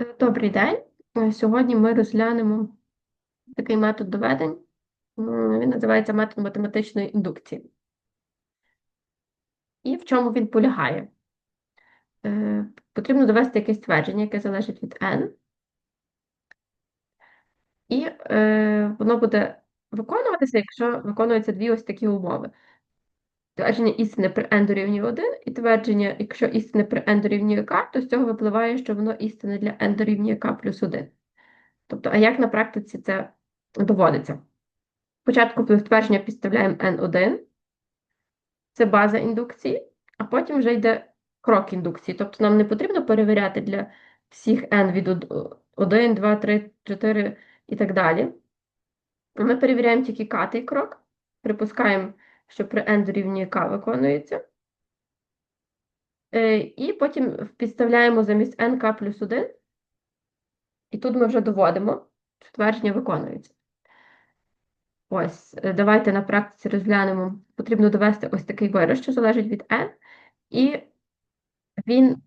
Е, Добрий день. Е, Сьогодні ми розглянемо такий метод доведень. Він називається метод математичної індукції. І в чому він полягає? Е, Потрібно довести якесь твердження, яке залежить від n. І е, воно буде виконуватися, якщо виконуються дві ось такі умови. Твердження істини при n дорівнює 1, і твердження, якщо істини при n дорівнює k, то з цього випливає, що воно істинне для n дорівнює k плюс 1. Тобто, а як на практиці це доводиться? Спочатку в твердження підставляємо n1, це база індукції, а потім вже йде крок індукції. Тобто нам не потрібно перевіряти для всіх n від 1, 2, 3, 4 і так далі. Ми перевіряємо тільки катий крок, припускаємо, що при n дорівнює k виконується. Е, І потім підставляємо замість nk плюс 1, і тут ми вже доводимо, що твердження виконується. Ось, е, давайте на практиці розглянемо. Потрібно довести ось такий вираз, що залежить від n, і він